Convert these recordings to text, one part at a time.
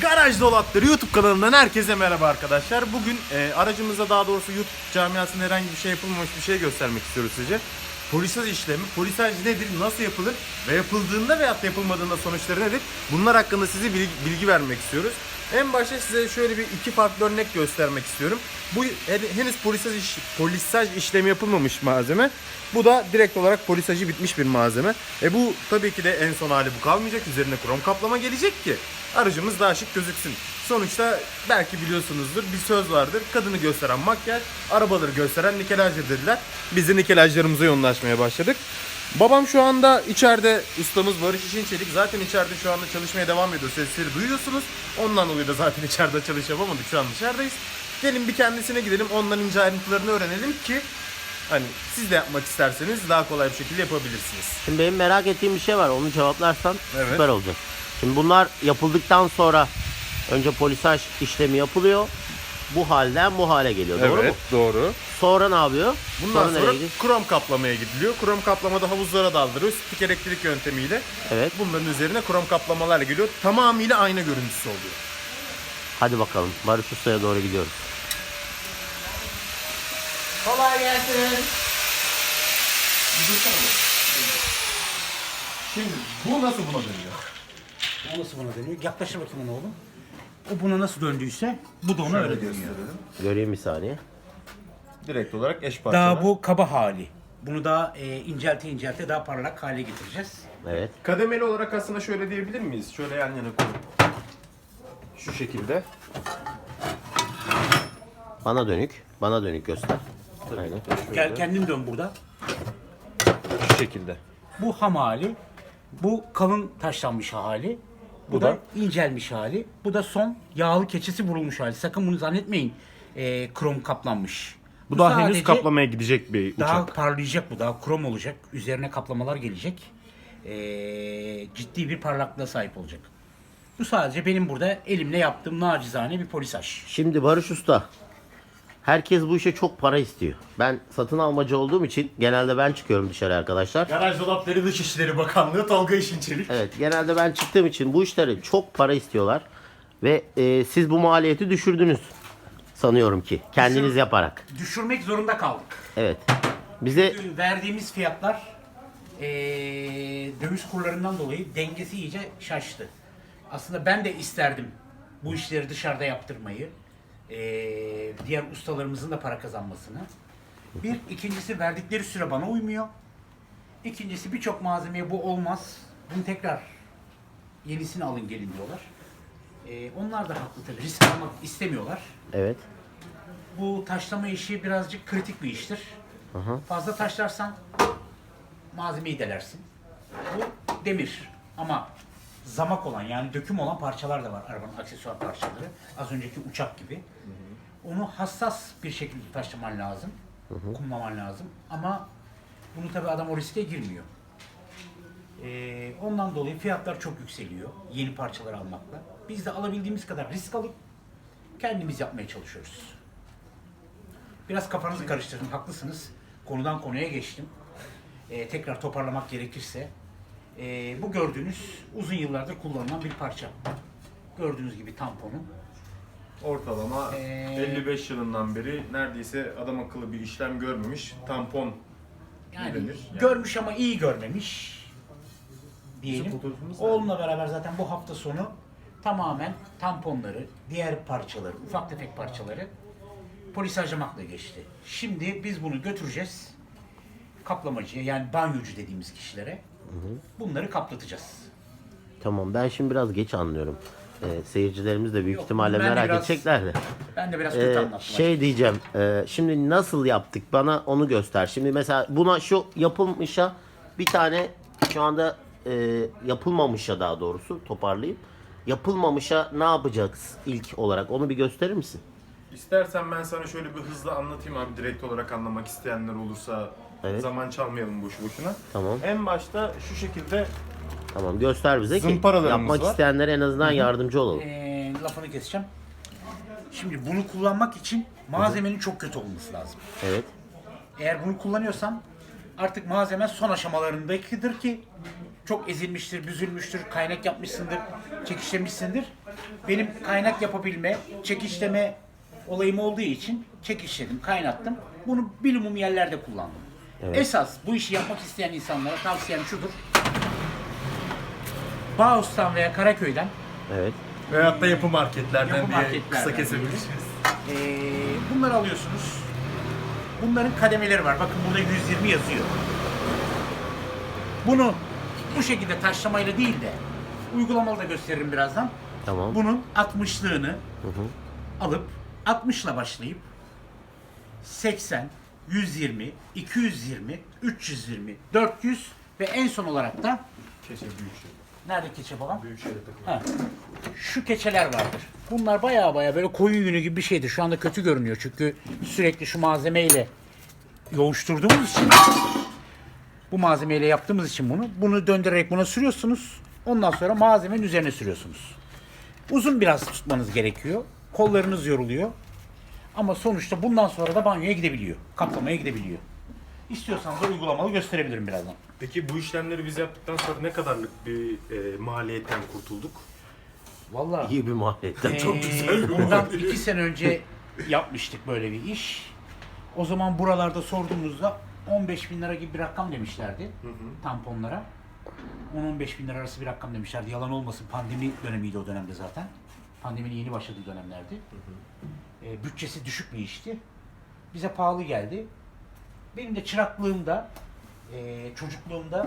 Garaj Dolapları YouTube kanalından herkese merhaba arkadaşlar. Bugün e, aracımıza daha doğrusu YouTube camiasında herhangi bir şey yapılmamış bir şey göstermek istiyoruz size. Polisaj işlemi, polisaj nedir, nasıl yapılır ve yapıldığında veyahut da yapılmadığında sonuçları nedir? Bunlar hakkında size bilgi, bilgi vermek istiyoruz. En başta size şöyle bir iki farklı örnek göstermek istiyorum. Bu he- henüz polisaj, iş, polisaj işlemi yapılmamış malzeme. Bu da direkt olarak polisajı bitmiş bir malzeme. E bu tabii ki de en son hali bu kalmayacak. Üzerine krom kaplama gelecek ki aracımız daha şık gözüksün. Sonuçta belki biliyorsunuzdur bir söz vardır. Kadını gösteren makyaj, arabaları gösteren nikelajdır dediler. Biz de nikelajlarımıza yoğunlaşmaya başladık. Babam şu anda içeride ustamız Barış İşin Çelik zaten içeride şu anda çalışmaya devam ediyor. Sesleri duyuyorsunuz. Ondan dolayı da zaten içeride çalış yapamadık. Şu an dışarıdayız. Gelin bir kendisine gidelim. Ondan ince ayrıntılarını öğrenelim ki hani siz de yapmak isterseniz daha kolay bir şekilde yapabilirsiniz. Şimdi benim merak ettiğim bir şey var. Onu cevaplarsan Evet. süper olacak. Şimdi bunlar yapıldıktan sonra önce polisaj işlemi yapılıyor. Bu halden bu hale geliyor. Doğru mu? doğru. Sonra ne yapıyor? Bundan nereye sonra gidiyor? krom kaplamaya gidiliyor. Krom kaplamada havuzlara daldırıyor. Stik elektrik yöntemiyle. Evet. Bunların üzerine krom kaplamalar geliyor. Tamamıyla ayna görüntüsü oluyor. Hadi bakalım. Barış Usta'ya doğru gidiyoruz. Kolay gelsin. Şimdi bu nasıl buna dönüyor? O nasıl buna dönüyor? Yaklaşır bakayım ona oğlum. O buna nasıl döndüyse bu da ona öyle dönüyor. Göreyim bir saniye. Direkt olarak eş parçalar. Daha bu kaba hali. Bunu daha e, incelte incelte daha parlak hale getireceğiz. Evet. Kademeli olarak aslında şöyle diyebilir miyiz? Şöyle yan yana koyup. Şu şekilde. Bana dönük. Bana dönük göster. Aynen. Gel kendin dön burada. Şu şekilde. Bu ham hali. Bu kalın taşlanmış hali. Bu, Bu da, da? incelmiş hali. Bu da son yağlı keçesi vurulmuş hali. Sakın bunu zannetmeyin e, krom kaplanmış. Bu daha henüz kaplamaya gidecek bir Daha uçak. parlayacak bu, daha krom olacak. Üzerine kaplamalar gelecek. Ee, ciddi bir parlaklığa sahip olacak. Bu sadece benim burada elimle yaptığım nacizane bir polisaj. Şimdi Barış Usta. Herkes bu işe çok para istiyor. Ben satın almacı olduğum için genelde ben çıkıyorum dışarı arkadaşlar. Garaj Dolapları Dışişleri Bakanlığı Tolga İşinçelik. Evet genelde ben çıktığım için bu işleri çok para istiyorlar. Ve e, siz bu maliyeti düşürdünüz. Sanıyorum ki. Kendiniz yaparak. Düşürmek zorunda kaldık. Evet. Bize Bugün verdiğimiz fiyatlar ee, döviz kurlarından dolayı dengesi iyice şaştı. Aslında ben de isterdim bu işleri dışarıda yaptırmayı. Ee, diğer ustalarımızın da para kazanmasını. Bir, ikincisi verdikleri süre bana uymuyor. İkincisi birçok malzemeye bu olmaz. Bunu tekrar yenisini alın gelin diyorlar. Ee, onlar da haklı tabii. Risk almak istemiyorlar. evet. Bu taşlama işi birazcık kritik bir iştir. Fazla taşlarsan malzemeyi delersin. Bu demir ama zamak olan yani döküm olan parçalar da var arabanın aksesuar parçaları. Az önceki uçak gibi. Onu hassas bir şekilde taşlaman lazım. Kumlaman lazım. Ama bunu tabi adam o riske girmiyor. Ee, ondan dolayı fiyatlar çok yükseliyor yeni parçalar almakla. Biz de alabildiğimiz kadar risk alıp kendimiz yapmaya çalışıyoruz. Biraz kafanızı karıştırdım, haklısınız. Konudan konuya geçtim. Ee, tekrar toparlamak gerekirse, ee, bu gördüğünüz uzun yıllardır kullanılan bir parça. Gördüğünüz gibi tamponu. Ortalama Ee, 55 yılından beri neredeyse adam akıllı bir işlem görmemiş tampon Yani denir? Yani. görmüş ama iyi görmemiş diyelim. Fotoğrafımız beraber zaten bu hafta sonu tamamen tamponları, diğer parçaları, ufak tefek parçaları polisajlamakla geçti. Şimdi biz bunu götüreceğiz kaplamacıya yani banyocu dediğimiz kişilere. Bunları kaplatacağız. Tamam ben şimdi biraz geç anlıyorum. Ee, seyircilerimiz de büyük Yok, ihtimalle ben de merak biraz edecekler de. Ben de biraz kötü Ee, anlattım. şey diyeceğim. e, şimdi nasıl yaptık? Bana onu göster. Şimdi mesela buna şu yapılmışa bir tane şu anda e, yapılmamışa daha doğrusu toparlayayım. Yapılmamışa ne yapacağız ilk olarak? Onu bir gösterir misin? İstersen ben sana şöyle bir hızlı anlatayım abi direkt olarak anlamak isteyenler olursa Evet. zaman çalmayalım boşu boşuna. Tamam. En başta şu şekilde Tamam göster bize ki Zımparalarımız yapmak var. isteyenlere en azından yardımcı olalım. Ee, lafını keseceğim. Şimdi bunu kullanmak için malzemenin çok kötü olması lazım. Evet. Eğer bunu kullanıyorsan artık malzeme son aşamalarındakidir ki çok ezilmiştir, büzülmüştür, kaynak yapmışsındır, çekişlemişsindir. benim kaynak yapabilme, çekişleme olayım olduğu için çekişledim, kaynattım. Bunu bilumum yerlerde kullandım. Esas bu işi yapmak isteyen insanlara tavsiyem şudur. Bağustan veya Karaköy'den Evet. Veyahut da yapı marketlerden Yapı diye marketlerden kısa kesebiliriz. Ee, bunları alıyorsunuz. Bunların kademeleri var. Bakın burada 120 yazıyor. Bunu bu şekilde taşlamayla değil de uygulamalı da gösteririm birazdan. Tamam. Bunun 60'lığını alıp 60 ile başlayıp 80, 120, 220, 320, 400 ve en son olarak da Keçe büyük şey. nerede keçe babam? Büyük şeyde takılıyor. Ha. Şu keçeler vardır. Bunlar baya baya böyle koyun yünü gibi bir şeydir. Şu anda kötü görünüyor çünkü sürekli şu malzemeyle yoğuşturduğumuz için bu malzemeyle yaptığımız için bunu bunu döndürerek buna sürüyorsunuz. Ondan sonra malzemenin üzerine sürüyorsunuz. Uzun biraz tutmanız gerekiyor. Kollarınız yoruluyor. Ama sonuçta bundan sonra da banyoya gidebiliyor. Kaplamaya gidebiliyor. İstiyorsanız da uygulamalı gösterebilirim birazdan. Peki bu işlemleri biz yaptıktan sonra ne kadarlık bir e, maliyetten kurtulduk? Vallahi İyi bir maliyetten. Çok güzel. Bundan iki sene önce yapmıştık böyle bir iş. O zaman buralarda sorduğumuzda 15 bin lira gibi bir rakam demişlerdi tamponlara. 10-15 bin lira arası bir rakam demişlerdi. Yalan olmasın pandemi dönemiydi o dönemde zaten. Pandeminin yeni başladığı dönemlerdi. E, bütçesi düşük bir işti. Bize pahalı geldi. Benim de çıraklığımda, e, çocukluğumda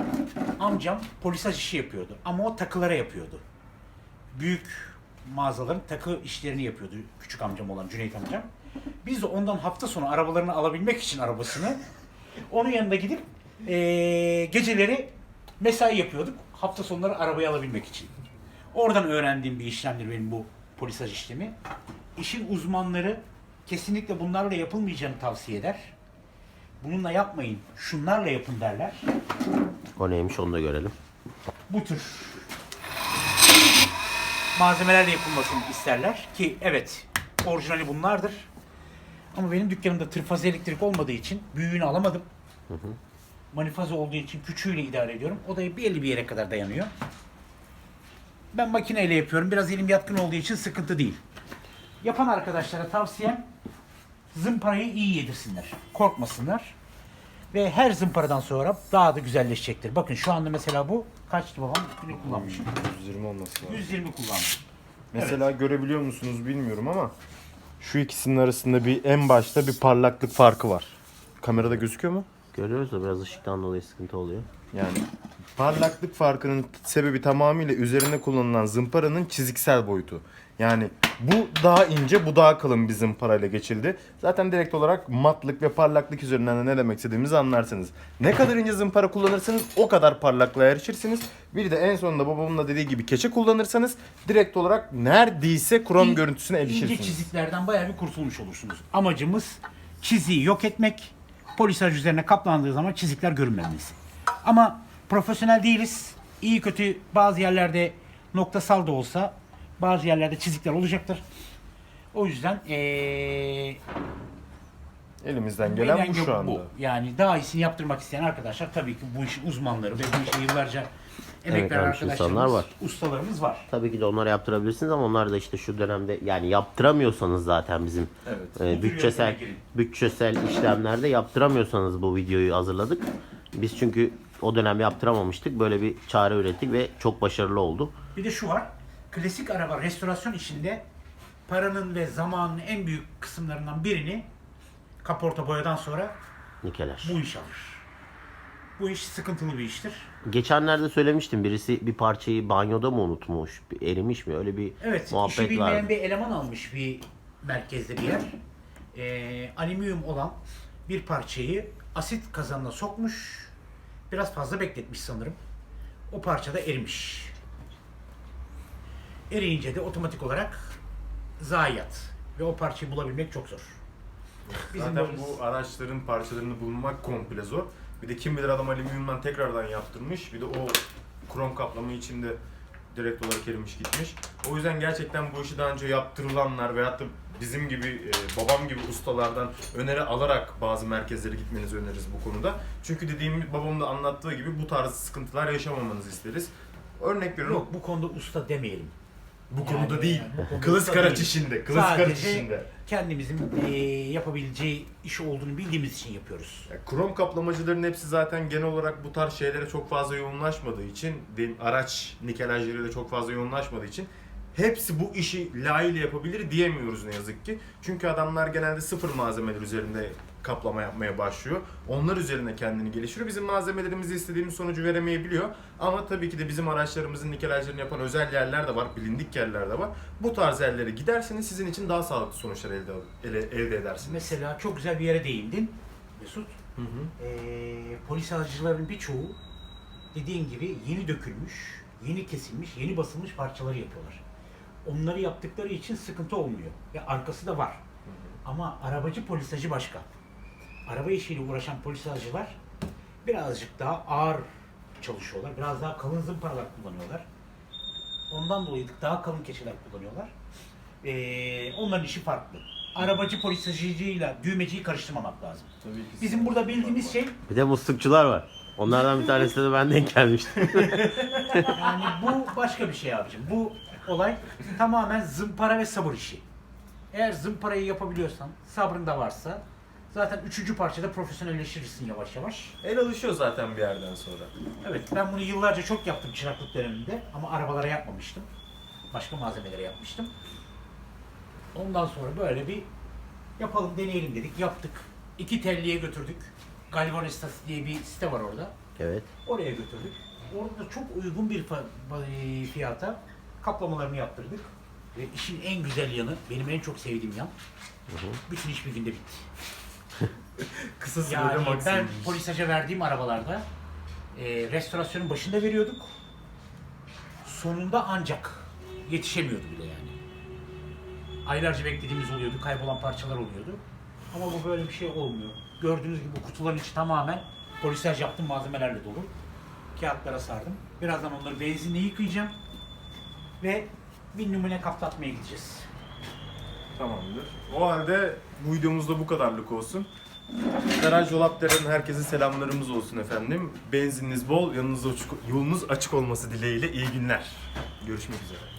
amcam polisaj işi yapıyordu. Ama o takılara yapıyordu büyük mağazaların takı işlerini yapıyordu küçük amcam olan Cüneyt amcam. Biz de ondan hafta sonu arabalarını alabilmek için arabasını onun yanında gidip eee, geceleri mesai yapıyorduk. Hafta sonları arabayı alabilmek için. Oradan öğrendiğim bir işlemdir benim bu polisaj işlemi. İşin uzmanları kesinlikle bunlarla yapılmayacağını tavsiye eder. Bununla yapmayın, şunlarla yapın derler. O neymiş onu da görelim. bu tür malzemelerle yapılmasını isterler ki evet orijinali bunlardır. Ama benim dükkanımda tırfaz elektrik olmadığı için büyüğünü alamadım. Manifaza olduğu için küçüğüyle idare ediyorum. O da belli bir yere kadar dayanıyor. Ben makineyle yapıyorum. Biraz elim yatkın olduğu için sıkıntı değil. Yapan arkadaşlara tavsiyem zımparayı iyi yedirsinler. Korkmasınlar. Ve her zımparadan sonra daha da güzelleşecektir. Bakın şu anda mesela bu kaçtı babam? Ne kullanmış? 120 olması lazım. 120 kullanmış. Mesela görebiliyor musunuz bilmiyorum ama şu ikisinin arasında bir en başta bir parlaklık farkı var. Kamerada gözüküyor mu? Görüyoruz da biraz ışıktan dolayı sıkıntı oluyor. Yani parlaklık farkının sebebi tamamıyla üzerinde kullanılan zımparanın çiziksel boyutu. Yani bu daha ince, bu daha kalın bir zımparayla geçildi. Zaten direkt olarak matlık ve parlaklık üzerinden de ne demek istediğimizi anlarsınız. Ne kadar ince zımpara kullanırsanız o kadar parlaklığa erişirsiniz. Bir de en sonunda babamın da dediği gibi keçe kullanırsanız direkt olarak neredeyse krom İn- görüntüsüne İnce erişirsiniz. çiziklerden bayağı bir kurtulmuş olursunuz. Amacımız çiziyi yok etmek. Polisaj üzerine kaplandığı zaman çizikler görünmemesi. Ama profesyonel değiliz. İyi kötü bazı yerlerde noktasal da olsa bazı yerlerde çizikler olacaktır. O yüzden eee Elimizden gelen bu şu anda. Yani daha iyisini yaptırmak isteyen arkadaşlar tabii ki bu işin uzmanları ve bu işe yıllarca emek veren vermiş insanlar arkadaşlarımız, var. ustalarımız var. Tabii ki de onları yaptırabilirsiniz ama onlar da işte şu dönemde yani yaptıramıyorsanız zaten bizim Evet. e, bütçesel girin. bütçesel işlemlerde yaptıramıyorsanız bu videoyu hazırladık. Biz çünkü o dönem yaptıramamıştık. Böyle bir çare ürettik ve çok başarılı oldu. Bir de şu var. Klasik araba restorasyon işinde paranın ve zamanın en büyük kısımlarından birini kaporta boyadan sonra Nikeler. bu iş alır. Bu iş sıkıntılı bir iştir. Geçenlerde söylemiştim birisi bir parçayı banyoda mı unutmuş, erimiş mi öyle bir Evet, işi muhabbet bilmeyen vardı. bir eleman almış bir merkezde bir yer. Ee, alüminyum olan bir parçayı asit kazanına sokmuş. Biraz fazla bekletmiş sanırım. O parça da erimiş. Eriyince de otomatik olarak zayiat. Ve o parçayı bulabilmek çok zor. Bizim Zaten böyle- bu araçların parçalarını bulmak komple zor. Bir de kim bilir adam alüminyumdan tekrardan yaptırmış. Bir de o krom kaplama içinde direkt olarak erimiş gitmiş. O yüzden gerçekten bu işi daha önce yaptırılanlar veyahut da bizim gibi e, babam gibi ustalardan öneri alarak bazı merkezlere gitmenizi öneririz bu konuda. Çünkü dediğim babamın da anlattığı gibi bu tarz sıkıntılar yaşamamanızı isteriz. Örnek veriyorum. Yok bu konuda usta demeyelim. Bu Yani, konuda değil. yani bu konuda Kılıç karaç değil. işinde. Kılıç karaç Sadece işinde. kendimizin e, yapabileceği iş olduğunu bildiğimiz için yapıyoruz. Ya, Krom kaplamacıların hepsi zaten genel olarak bu tarz şeylere çok fazla yoğunlaşmadığı için, de- araç nikelajlarıyla çok fazla yoğunlaşmadığı için hepsi bu işi layığıyla yapabilir diyemiyoruz ne yazık ki. Çünkü adamlar genelde sıfır malzemeler üzerinde kaplama yapmaya başlıyor. Onlar üzerine kendini geliştiriyor. Bizim malzemelerimizi istediğimiz sonucu veremeyebiliyor. Ama tabii ki de bizim araçlarımızın nikelajlarını yapan özel yerler de var, bilindik yerler de var. Bu tarz yerlere giderseniz sizin için daha sağlıklı sonuçlar elde, ele- elde edersiniz. Mesela çok güzel bir yere değindin Mesut. Hı hı. E, polis aracıların birçoğu dediğin gibi yeni dökülmüş, yeni kesilmiş, yeni basılmış parçaları yapıyorlar. Onları yaptıkları için sıkıntı olmuyor. Ve arkası da var. Ama arabacı polisacı başka. Araba işiyle uğraşan polisacılar birazcık daha ağır çalışıyorlar. Biraz daha kalın zımparalar kullanıyorlar. Ondan dolayı daha kalın keçeler kullanıyorlar. Ee, onların işi farklı. Arabacı polisacıyla düğmeciyi karıştırmamak lazım. Tabii ki Bizim burada bildiğimiz şey Bir de muslukçular var. Onlardan bir tanesine de ben denk gelmiştim. yani bu başka bir şey abicim. Bu olay tamamen zımpara ve sabır işi. Eğer zımparayı yapabiliyorsan, sabrın da varsa zaten üçüncü parçada profesyonelleşirsin yavaş yavaş. El alışıyor zaten bir yerden sonra. Evet ben bunu yıllarca çok yaptım çıraklık döneminde ama arabalara yapmamıştım. Başka malzemelere yapmıştım. Ondan sonra böyle bir yapalım deneyelim dedik yaptık. İki telliye götürdük. Galvanistas diye bir site var orada. evet. Oraya götürdük. Orada çok uygun bir e, fiyata kaplamalarını yaptırdık. Ve işin en güzel yanı, benim en çok sevdiğim yan, bütün iş bir günde bitti. Kısa sürede Yani ben maksimum. polisaja verdiğim arabalarda e, restorasyonun başında veriyorduk. Sonunda ancak yetişemiyordu bile yani. Aylarca beklediğimiz oluyordu, kaybolan parçalar oluyordu. Ama bu böyle bir şey olmuyor. Gördüğünüz gibi bu kutuların içi tamamen polisaj yaptığım malzemelerle dolu. Kağıtlara sardım. Birazdan onları benzinle yıkayacağım. Ve bir numune kaplatmaya gideceğiz. Tamamdır. O halde bu videomuzda bu kadarlık olsun. Garaj Dolapdere'nin herkese selamlarımız olsun efendim. Benzininiz bol, yanınız açık, yolunuz açık olması dileğiyle iyi günler. Görüşmek üzere.